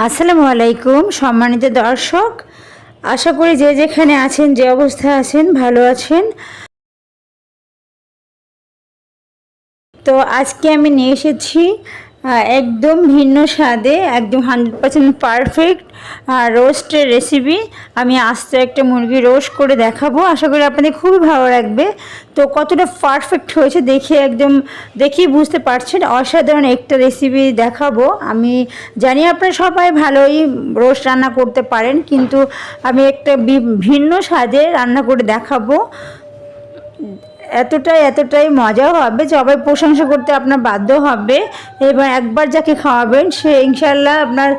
আসসালামু আলাইকুম, সম্মানিত দর্শক। আশা করি যে যেখানে আছেন, যে অবস্থায় আছেন, ভালো আছেন। তো আজকে আমি নিয়ে এসেছি একদম ভিন্ন স্বাদে, একদম হান্ড্রেড পার্সেন্ট পারফেক্ট রোস্টের রেসিপি আমি আস্তে একটা মুরগি রোস্ট করে দেখাবো। আশা করি আপনাদের খুবই ভালো লাগবে। তো কতটা পারফেক্ট হয়েছে দেখে একদম, দেখেই বুঝতে পারছেন। অসাধারণ একটা রেসিপি দেখাবো। আমি জানি আপনারা সবাই ভালোই রোস্ট রান্না করতে পারেন, কিন্তু আমি একটা ভিন্ন স্বাদে রান্না করে দেখাবো। এতটাই এতটাই মজা হবে, সবাই প্রশংসা করতে আপনার বাধ্য হবে। এবার একবার যাকে খাওয়াবেন, সে ইনশাল্লাহ আপনার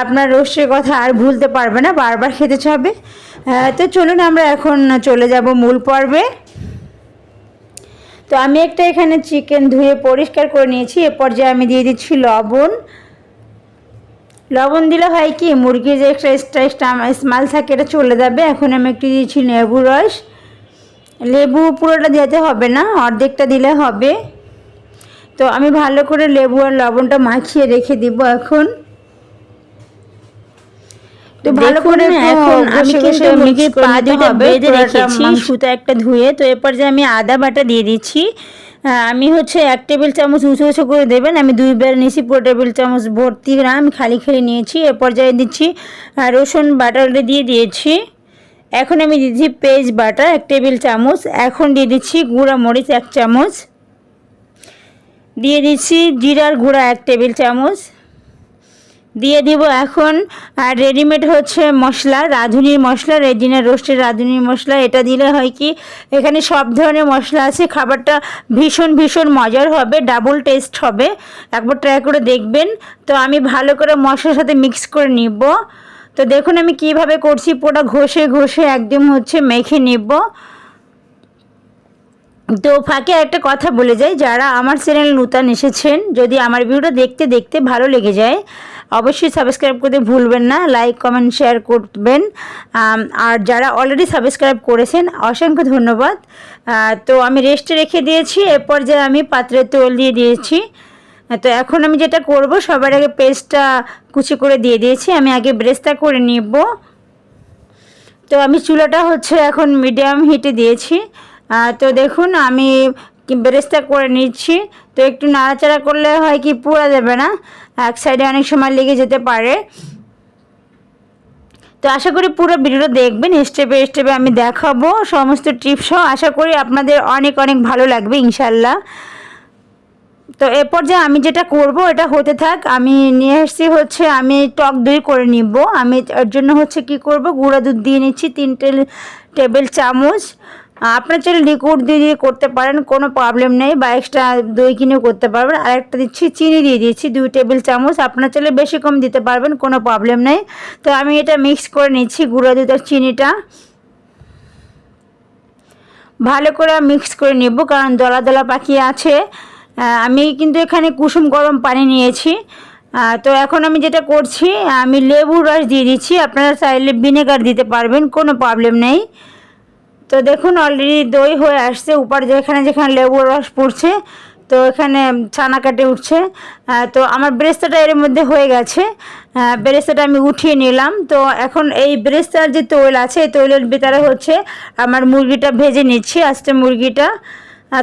আপনার রোস্টের কথা আর ভুলতে পারবে না, বারবার খেতে চাবে। তো চলুন আমরা এখন চলে যাব মূল পর্বে। তো আমি একটা এখানে চিকেন ধুয়ে পরিষ্কার করে নিয়েছি, এ পর্যায়ে আমি দিয়ে দিচ্ছি লবণ। লবণ দিলে হয় কি, মুরগির যে একটা এক্সট্রা স্মেল থাকে, এটা চলে যাবে। এখন আমি একটু দিয়েছি লেবু রস। লেবু পুরোটা দিতে হবে না অর্ধেকটা দিলে হবে। তো আমি ভালো করে লেবু আর লবণটা মাখিয়ে রেখে দিব এখন। তো ভালো করে এখন আমি কিন্তু ঘষে করে নিতে হবে, রেখেছি। সুতো একটা ধুয়ে। তো এরপর যে আমি আদা বাটা দিয়ে দিচ্ছি আমি হচ্ছে এক টেবিল চামচ উঁচু উঁচু করে দেবেন। আমি দুইবার নিয়েছি পুরো টেবিল চামচ ভর্তি আমি খালি খালি নিয়েছি। এ পর্যায়ে দিচ্ছি রসুন বাটারটা দিয়ে দিয়েছি। এখন আমি দিচ্ছি পেঁয়াজ বাটা এক টেবিল চামচ। এখন দিয়ে দিচ্ছি গুঁড়া মরিচ, এক চামচ। দিয়ে দিচ্ছি জিরার গুঁড়া, এক টেবিল চামচ। দিয়ে দিব এখন, আর রেডিমেড হচ্ছে মশলা, রাঁধুনির মশলা, রেজিনা রোস্টের রাঁধুনির মশলা। এটা দিলে হয় কি, এখানে সব ধরনের মশলা আছে। খাবারটা ভীষণ ভীষণ মজার হবে ডাবল টেস্ট হবে। একবার ট্রাই করে দেখবেন। তো আমি ভালো করে মশলার সাথে মিক্স করে নিব। তো দেখুন আমি কীভাবে করছি, পুরোটা ঘষে ঘষে একদম হচ্ছে মেখে নিব। তো ফাঁকে একটা কথা বলে যাই, যারা আমার চ্যানেল নূতন এসেছেন, যদি আমার ভিডিওটা দেখতে দেখতে ভালো লেগে যায়, অবশ্যই সাবস্ক্রাইব করতে ভুলবেন না লাইক কমেন্ট শেয়ার করবেন। আর যারা অলরেডি সাবস্ক্রাইব করেছেন, অসংখ্য ধন্যবাদ। তো আমি রেস্টে রেখে দিয়েছি, এরপর যে আমি পাত্রে তেল দিয়ে দিয়েছি তো এখন আমি যেটা করব, সবার আগে পেস্টটা কুচি করে দিয়ে দিয়েছি। আমি আগে ব্রেস্তা করে নিব। তো আমি চুলাটা হচ্ছে এখন মিডিয়াম হিটে দিয়েছি। তো দেখুন, আমি বেরেস্তা করে নিচ্ছি। তো একটু নাড়াচাড়া করলে হয় কি, পুড়া যাবে না। এক সাইডে অনেক সময় লেগে যেতে পারে। তো আশা করি পুরো ভিডিওটা দেখবেন। স্টেপে স্টেপে আমি দেখাবো সমস্ত টিপসও আশা করি আপনাদের অনেক অনেক ভালো লাগবে ইনশাল্লাহ তো এরপর যে আমি যেটা করব, এটা হতে থাক, আমি নিয়ে এসেছি হচ্ছে, আমি টক দই করে নিব। আমি এর জন্য হচ্ছে কি করব, গুঁড়া দুধ দিয়ে নিচ্ছি, তিন টেল- টেবিল চামচ। আপনার চাইলে লিকুইড দিয়ে দিয়ে করতে পারেন, কোনো প্রবলেম নেই, বা এক্সট্রা দই কিনেও করতে পারবেন। আর একটা দিচ্ছি, চিনি দিয়ে দিয়েছি দুই টেবিল চামচ। আপনার চাইলে বেশি কম দিতে পারবেন, কোনো প্রবলেম নেই। তো আমি এটা মিক্স করে নিচ্ছি, গুঁড়া দুধ আর চিনিটা। ভালো করে মিক্স করে নেব, কারণ দলা দলা পাখি আছে। আমি কিন্তু এখানে কুসুম গরম পানি নিয়েছি। তো এখন আমি যেটা করছি, আমি লেবুর রস দিয়ে দিচ্ছি। আপনারা চাইলে ভিনেগার দিতে পারবেন, কোনো প্রবলেম নেই। তো দেখুন অলরেডি দই হয়ে আসছে। উপর যেখানে যেখানে লেবুর রস পড়ছে, তো এখানে ছানা কাটে উঠছে। তো আমার ব্রেস্তাটা এর মধ্যে হয়ে গেছে। ব্রেস্তাটা আমি উঠিয়ে নিলাম। তো এখন এই ব্রেস্তার যে তৈল আছে, এই তৈলের ভিতরে হচ্ছে আমার মুরগিটা ভেজে নিচ্ছি আস্তে মুরগিটা।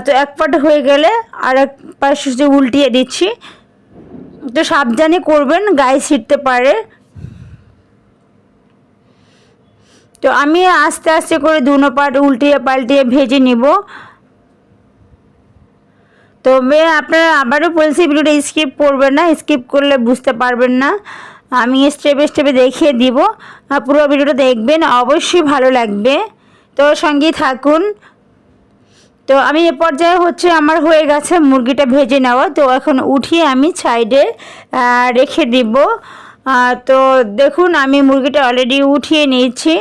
তো এক পাট হয়ে গেলে আর এক পাশ উল্টিয়ে দিচ্ছি। তো সাবধানে করবেন, গায়ে ছিটতে পারে। তো আমি আস্তে আস্তে করে দুনো পাট উল্টিয়ে পাল্টিয়ে ভেজে নিব। তবে আপনারা আবারও বলছি, ভিডিওটা স্কিপ করবেন না, স্কিপ করলে বুঝতে পারবেন না। আমি স্টেপে স্টেপে দেখিয়ে দিব। পুরো ভিডিওটা দেখবেন, অবশ্যই ভালো লাগবে। তো সঙ্গেই থাকুন। তো আমি এ পর্যায়ে হচ্ছে আমার হয়ে গেছে মুরগিটা ভেজে নেওয়া। তো এখন উঠিয়ে আমি সাইডে রেখে দিব। তো দেখুন আমি মুরগিটা অলরেডি উঠিয়ে নিয়েছি।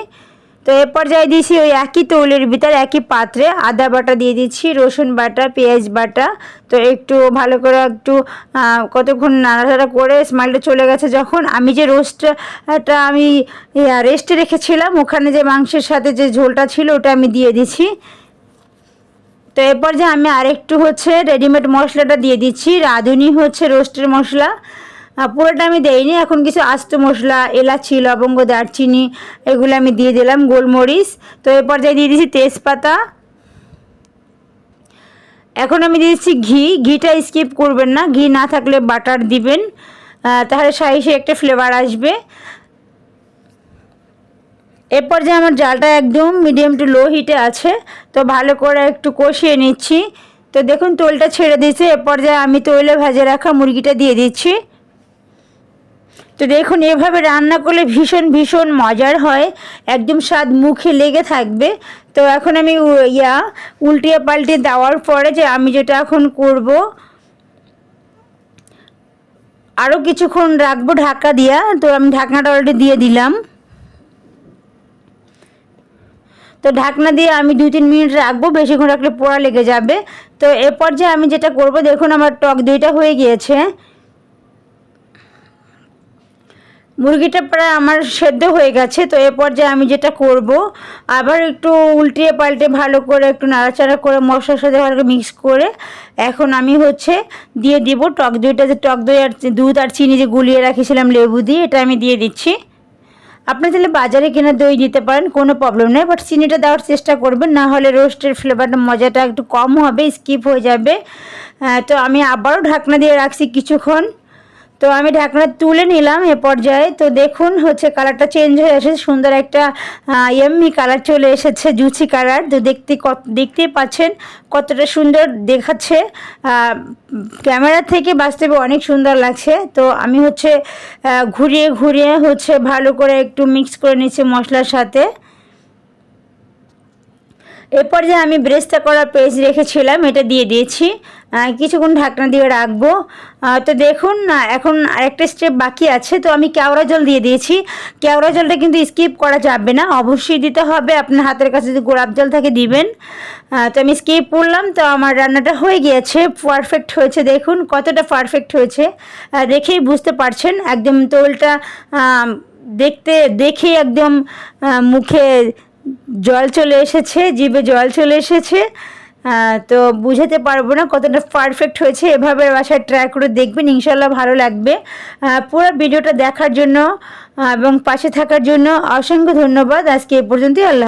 তো এ পর্যায়ে দিয়েছি ওই একই তৈলের ভিতর, একই পাত্রে আদা বাটা দিয়ে দিচ্ছি রসুন বাটা, পেঁয়াজ বাটা। তো একটু ভালো করে একটু কতক্ষণ নাড়াচাড়া করে স্মাইলটা চলে গেছে। যখন আমি যে রোস্টটা আমি রেস্টে রেখেছিলাম, ওখানে যে মাংসের সাথে যে ঝোলটা ছিল, ওটা আমি দিয়ে দিচ্ছি তো এরপর যে আমি আরেকটু হচ্ছে রেডিমেড মশলাটা দিয়ে দিচ্ছি। রাঁধুনি হচ্ছে রোস্টের মশলা। পুরোটা আমি দেইনি, এখন কিছু আস্ত মশলা, এলাচি, লবঙ্গ, দারচিনি, এগুলো আমি দিয়ে দিলাম, গোলমরিচ। তো এরপর যাই দিয়ে দিচ্ছি তেজপাতা। এখন আমি দিয়ে দিচ্ছি ঘি। ঘিটা স্কিপ করবেন না। ঘি না থাকলে বাটার দিবেন। তাহলে সাইসে একটা ফ্লেভার আসবে। এরপর যে আমার জালটা একদম মিডিয়াম টু লো হিটে আছে, তো ভালো করে একটু কষিয়ে নিচ্ছি। তো দেখুন, তোলটা ছেড়ে দিয়েছে। এরপর যে আমি তৈলে ভেজে রাখা মুরগিটা দিয়ে দিচ্ছি। তো দেখুন, এভাবে রান্না করলে ভীষণ ভীষণ মজার হয়। একদম স্বাদ মুখে লেগে থাকবে। তো এখন আমি ইয়া, উল্টিয়ে পাল্টিয়ে দেওয়ার পরে যে আমি যেটা এখন করব আরও কিছুক্ষণ রাখব ঢাকা দিয়া। তো আমি ঢাকনাটা অলরেডি দিয়ে দিলাম। তো ঢাকনা দিয়ে আমি দুই তিন মিনিট রাখব, বেশিক্ষণ রাখলে পোড়া লেগে যাবে। তো এরপর যে আমি যেটা করব, দেখুন আমার টক দইটা হয়ে গিয়েছে। মুরগিটা প্রায় আমার সেদ্ধ হয়ে গেছে, তো এরপর যে আমি যেটা করব, আবার একটু উল্টিয়ে পাল্টে ভালো করে একটু নাড়াচাড়া করে মশলার সাথে ভালো করে মিক্স করে, এখন আমি হচ্ছে দিয়ে দিব টক দইটা। যে টক দই আর দুধ আর চিনি যে গুলিয়ে রাখেছিলাম লেবু দিয়ে, এটা আমি দিয়ে দিচ্ছি। আপনি তাহলে বাজারে কেনা দই নিতে পারেন, কোনো প্রবলেম নেই বাট চিনিটা দেওয়ার চেষ্টা করবেন, না হলে রোস্টের ফ্লেভারটা মজাটা একটু কম হবে স্কিপ হয়ে যাবে। তো আমি আবারও ঢাকনা দিয়ে রাখছি কিছুক্ষণ। তো আমি ঢাকনা তুলে নিলাম এ পর্যায়ে। তো দেখুন হচ্ছে কালারটা চেঞ্জ হয়ে এসেছে সুন্দর একটা এমনি কালার চলে এসেছে জুচি কালার তো দেখতে কত, দেখতেই পাচ্ছেন কতটা সুন্দর দেখাচ্ছে। ক্যামেরা থেকে বাস্তবে অনেক সুন্দর লাগছে। তো আমি হচ্ছে ঘুরিয়ে ঘুরিয়ে হচ্ছে ভালো করে একটু মিক্স করে নিচ্ছি মশলার সাথে। এরপর যে আমি ব্রেস্তা করা পেজ রেখেছিলাম, এটা দিয়ে দিয়েছি। কিছুক্ষণ ঢাকনা দিয়ে রাখব। তো দেখুন এখন আরেকটা স্টেপ বাকি আছে। তো আমি কেওড়া জল দিয়ে দিয়েছি। কেওড়া জলটা কিন্তু স্কিপ করা যাবে না। অবশ্যই দিতে হবে। আপনার হাতের কাছে যদি গোলাপ জল থাকে, দিবেন। তো আমি স্কিপ করলাম। তো আমার রান্নাটা হয়ে গিয়েছে। পারফেক্ট হয়েছে। দেখুন, কতটা পারফেক্ট হয়েছে। দেখেই বুঝতে পারছেন। একদম তোলটা দেখতে দেখেই একদম মুখে জল চলে এসেছে, জিভে জল চলে এসেছে। তো বুঝাতে পারব না কতটা পারফেক্ট হয়েছে, এভাবে বাসায় ট্রাই করে দেখবেন ইনশাল্লাহ ভালো লাগবে। পুরো ভিডিওটা দেখার জন্য এবং পাশে থাকার জন্য অসংখ্য ধন্যবাদ। আজকে এ পর্যন্তই, আল্লাহ